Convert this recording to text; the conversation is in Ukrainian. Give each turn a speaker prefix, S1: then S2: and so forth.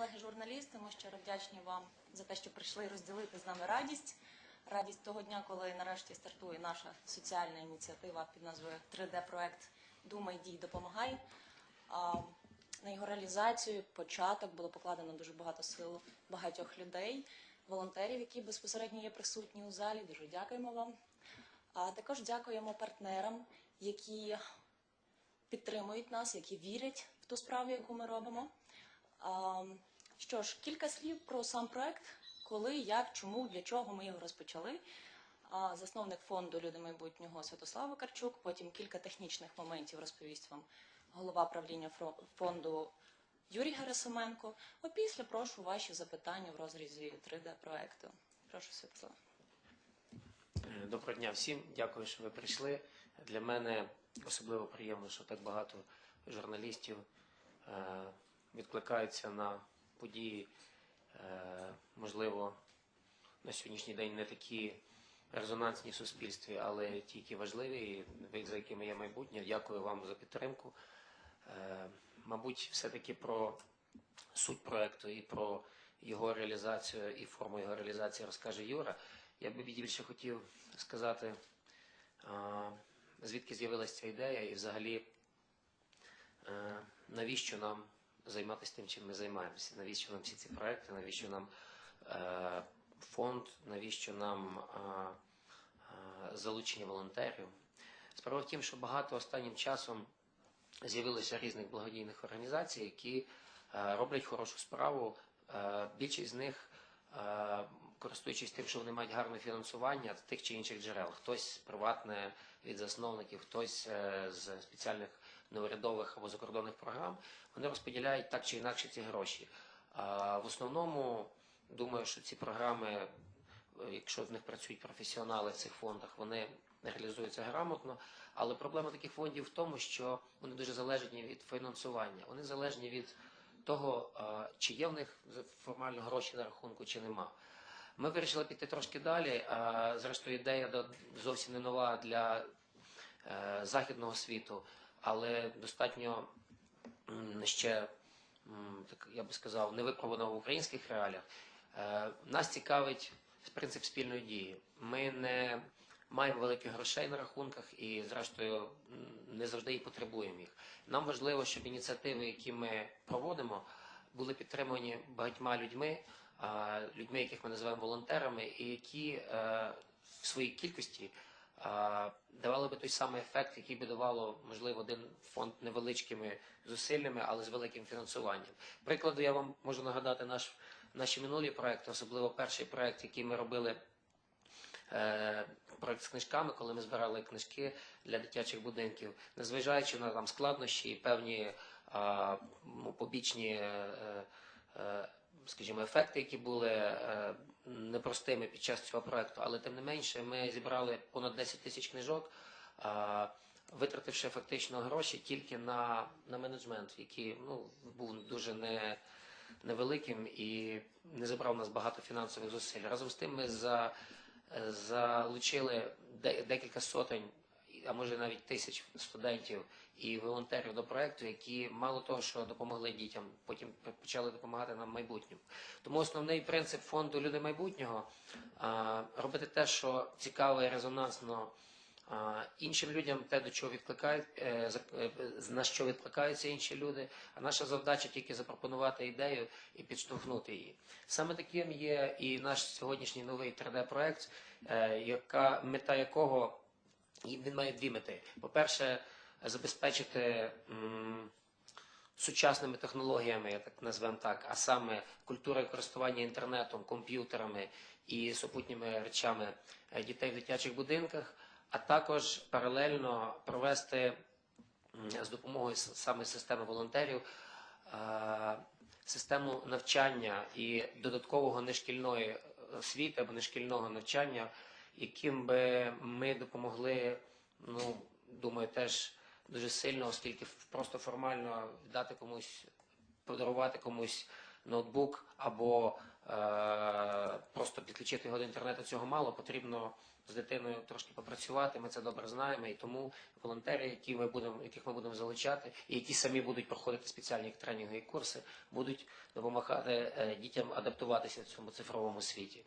S1: колеги журналісти. Ми щиро вдячні вам за те, що прийшли розділити з нами радість. Радість того дня, коли нарешті стартує наша соціальна ініціатива під назвою 3D-проект Думай, дій, допомагай. На його реалізацію, початок було покладено дуже багато сил багатьох людей, волонтерів, які безпосередньо є присутні у залі. Дуже дякуємо вам. А також дякуємо партнерам, які підтримують нас, які вірять в ту справу, яку ми робимо. Що ж, кілька слів про сам проект, коли, як, чому, для чого ми його розпочали. Засновник фонду Люди майбутнього Святослав Карчук. Потім кілька технічних моментів розповість вам голова правління фонду Юрій Герасименко. Опісля прошу ваші запитання в розрізі 3D проекту. Прошу Святослав.
S2: Е, Доброго дня всім. Дякую, що ви прийшли. Для мене особливо приємно, що так багато журналістів е, відкликаються на події, е, можливо, на сьогоднішній день не такі резонансні в суспільстві, але ті, які важливі, за якими є майбутнє. Дякую вам за підтримку. Е, Мабуть, все-таки про суть проекту і про його реалізацію і форму його реалізації розкаже Юра. Я би більше хотів сказати, звідки з'явилася ця ідея і взагалі е, навіщо нам займатися тим, чим ми займаємося, навіщо нам всі ці проекти, навіщо нам е, фонд, навіщо нам е, а, залучення волонтерів. Справа в тім, що багато останнім часом з'явилося різних благодійних організацій, які е, роблять хорошу справу. Е, Більшість з них, е, користуючись тим, що вони мають гарне фінансування з тих чи інших джерел, хтось приватне від засновників, хтось е, з спеціальних неурядових або закордонних програм, вони розподіляють так чи інакше ці гроші. В основному думаю, що ці програми, е, якщо в них працюють професіонали в цих фондах, вони реалізуються грамотно. Але проблема таких фондів в тому, що вони дуже залежні від фінансування. Вони залежні від того, чи є в них формально гроші на рахунку, чи нема. Ми вирішили піти трошки далі. Зрештою, ідея зовсім не нова для е, західного світу, але достатньо ще, так я би сказав, не випробувана в українських реаліях. Е, Нас цікавить принцип спільної дії. Ми не маємо великих грошей на рахунках і, зрештою, не завжди і потребуємо їх. Нам важливо, щоб ініціативи, які ми проводимо, були підтримані багатьма людьми, людьми, яких ми називаємо волонтерами, і які е, в своїй кількості давали би той самий ефект, який би давало, можливо, один фонд невеличкими зусиллями, але з великим фінансуванням. Прикладу я вам можу нагадати наш, наші минулі проекти, особливо перший проект, який ми робили е, проект з книжками, коли ми збирали книжки для дитячих будинків, незважаючи на там складнощі і певні ну, побічні, е, е, скажімо, ефекти, які були е, непростими під час цього проекту, але тим не менше ми зібрали понад 10 тисяч книжок. Витративши фактично гроші тільки на, на менеджмент, який ну, був дуже не, невеликим і не забрав у нас багато фінансових зусиль. Разом з тим ми за, е, залучили декілька сотень, а може навіть тисяч студентів і волонтерів до проекту, які мало того, що допомогли дітям, потім почали допомагати нам в майбутньому. Тому основний принцип фонду Люди майбутнього робити те, що цікаво і резонансно. Іншим людям те, до чого відкликають, е, е, на що відкликаються інші люди. А наша завдача тільки запропонувати ідею і підштовхнути її. Саме таким є і наш сьогоднішній новий 3D-проект, е, яка мета якого він має дві мети. По-перше, забезпечити сучасними технологіями, я так назвемо так, а саме культурою користування інтернетом, комп'ютерами і супутніми речами дітей в дитячих будинках, а також паралельно провести з допомогою саме системи волонтерів е, систему навчання і додаткового нешкільної освіти або нешкільного навчання, яким би ми допомогли, ну думаю, теж дуже сильно, оскільки просто формально дати комусь, подарувати комусь ноутбук або е, просто підключити його до інтернету, цього мало. Потрібно з дитиною трошки попрацювати. Ми це добре знаємо, і тому волонтери, які ми будемо, яких ми будемо залучати, і які самі будуть проходити спеціальні тренінги і курси, будуть допомагати е, дітям адаптуватися в цьому цифровому світі.